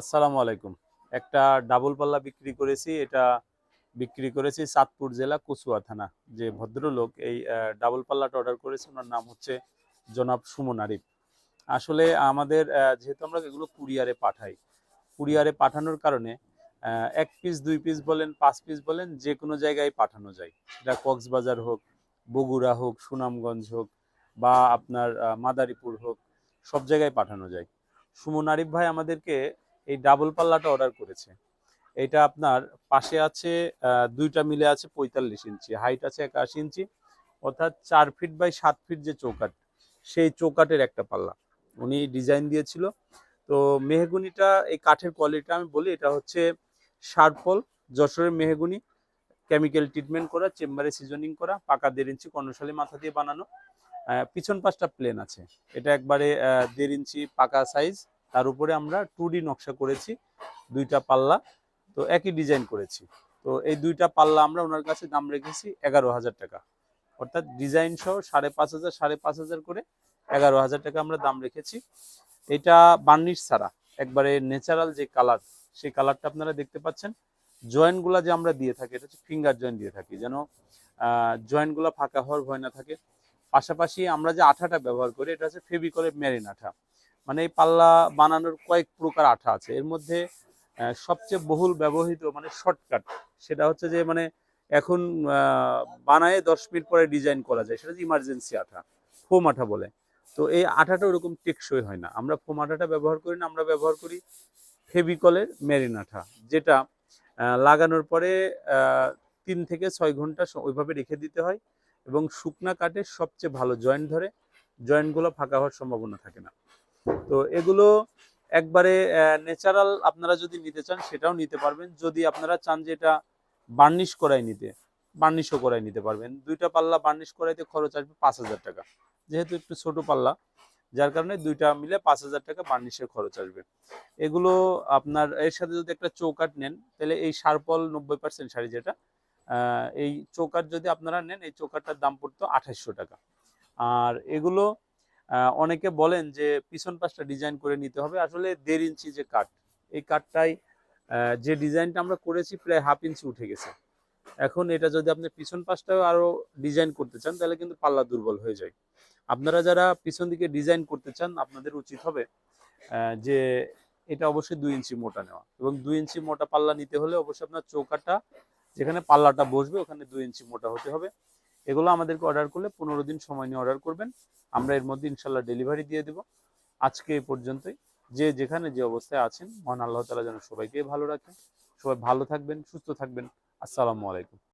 আসসালামু আলাইকুম। একটা ডাবল পাল্লা বিক্রি করেছি, এটা বিক্রি করেছি চাঁদপুর জেলা কচুয়া থানা। যে ভদ্রলোক এই ডাবল পাল্লাটা অর্ডার করেছে, ওনার নাম হচ্ছে জনাব সুমন আরিফ। আসলে আমাদের যেহেতু আমরা এগুলো কুরিয়ারে পাঠাই, কুরিয়ারে পাঠানোর কারণে এক পিস দুই পিস বলেন, পাঁচ পিস বলেন যে কোনো জায়গায় পাঠানো যায়। সেটা কক্সবাজার হোক, বগুড়া হোক, সুনামগঞ্জ হোক, বা আপনার মাদারীপুর হোক, সব জায়গায় পাঠানো যায়। সুমন আরিফ ভাই আমাদেরকে এই ডাবল পাল্লাটা অর্ডার করেছে। এটা আপনার পাশে আছে দুইটা মিলে আছে পঁয়তাল্লিশ ইঞ্চি। হাইট আছে একাশি ইঞ্চি, অর্থাৎ চার ফিট বাই সাত ফিট যে চৌকাট সেই চৌকাটের একটা পাল্লা। উনি ডিজাইন দিয়েছিল। তো মেহগুনিটা, এই কাঠের কোয়ালিটিটা আমি বলি, এটা হচ্ছে শার্পল যশোরের মেহগুনি কেমিক্যাল ট্রিটমেন্ট করা, চেম্বারে সিজনিং করা, পাকা দেড় ইঞ্চি কর্ণশালী মাথা দিয়ে বানানো। পিছন পাশটা প্লেন আছে। এটা একবারে দেড় ইঞ্চি পাকা সাইজ তার উপরে আমরা টু নকশা করেছি, দুইটা পাল্লা, তো একই ডিজাইন করেছি। তো এই দুইটা পাল্লা আমরা ওনার কাছে দাম রেখেছি এগারো হাজার টাকা। অর্থাৎ ডিজাইন সহ সাড়ে পাঁচ হাজার, সাড়ে পাঁচ হাজার করে এগারো হাজার টাকা আমরা দাম রেখেছি। এটা বার্নিশ ছাড়া, একবারে ন্যাচারাল যে কালার সেই কালারটা আপনারা দেখতে পাচ্ছেন। জয়েন্টগুলা যে আমরা দিয়ে থাকি, এটা হচ্ছে ফিঙ্গার জয়েন্ট দিয়ে থাকি, যেন জয়েন্টগুলো ফাঁকা হওয়ার ভয় না থাকে। পাশাপাশি আমরা যে আঠাটা ব্যবহার করি, এটা হচ্ছে ফেভিকলের মেরিন আঠা। মানে এই পাল্লা বানানোর কয়েক প্রকার আঠা আছে। এর মধ্যে সবচেয়ে বহুল ব্যবহৃত মানে শর্টকাট সেটা হচ্ছে যে মানে এখন বানায় দশ মিনিট পরে ডিজাইন করা যায়, সেটা ইমার্জেন্সি আঠা ফোম আঠা বলে। তো এই আঠাটা ওরকম টেকসই হয় না। আমরা ফোম আঠাটা ব্যবহার করি না, আমরা ব্যবহার করি ফেভিকলের মেরিন আঠা, যেটা লাগানোর পরে তিন থেকে ছয় ঘণ্টা ওইভাবে রেখে দিতে হয় এবং শুকনা কাঠের সবচেয়ে ভালো জয়েন্ট ধরে জয়েন্টগুলো ফাঁকা হওয়ার সম্ভাবনা থাকে না। তো এগুলো একবারে ন্যাচারাল আপনারা যদি নিতে চান সেটাও নিতে পারবেন। যদি আপনারা চান যে এটা বার্নিশ করাই নিতে বার্নিশও করাই নিতে পারবেন। দুইটা পাল্লা বার্নিশ করাইতে খরচ আসবে পাঁচ হাজার টাকা। যেহেতু একটু ছোট পাল্লা, যার কারণে দুইটা মিলে পাঁচ হাজার টাকা বার্নিশের খরচ আসবে। এগুলো আপনার, এর সাথে যদি একটা চৌকাট নেন, তাহলে এই সারপল নব্বই পার্সেন্ট শাড়ি যেটা এই চৌকাট যদি আপনারা নেন, এই চৌকাটটার দাম পড়তো আঠাশশো টাকা। আর এগুলো অনেকে বলেন যে পিছন পাশটা ডিজাইন করে নিতে হবে। আসলে দেড় ইঞ্চি যে কাঠ এই কাঠটাই আহ, যে ডিজাইনটা আমরা করেছি প্রায় হাফ ইঞ্চি উঠে গেছে। এখন এটা যদি আপনি পিছন পাশটাও আরও ডিজাইন করতে চান তাহলে কিন্তু পাল্লা দুর্বল হয়ে যায়। আপনারা যারা পিছন দিকে ডিজাইন করতে চান আপনাদের উচিত হবে যে এটা অবশ্যই দুই ইঞ্চি মোটা নেওয়া। এবং দুই ইঞ্চি মোটা পাল্লা নিতে হলে অবশ্যই আপনার চৌকাটা যেখানে পাল্লাটা বসবে ওখানে দুই ইঞ্চি মোটা হতে হবে। এগুলো আমাদেরকে অর্ডার করলে পনেরো দিন সময় নিয়ে অর্ডার করবেন। আমরা এর মধ্যে ইনশাল্লাহ ডেলিভারি দিয়ে দেব। আজকে এ পর্যন্তই। যে যেখানে যে অবস্থায় আছেন, মহান আল্লাহ তালা যেন সবাইকে ভালো রাখেন। সবাই ভালো থাকবেন, সুস্থ থাকবেন। আসসালামু আলাইকুম।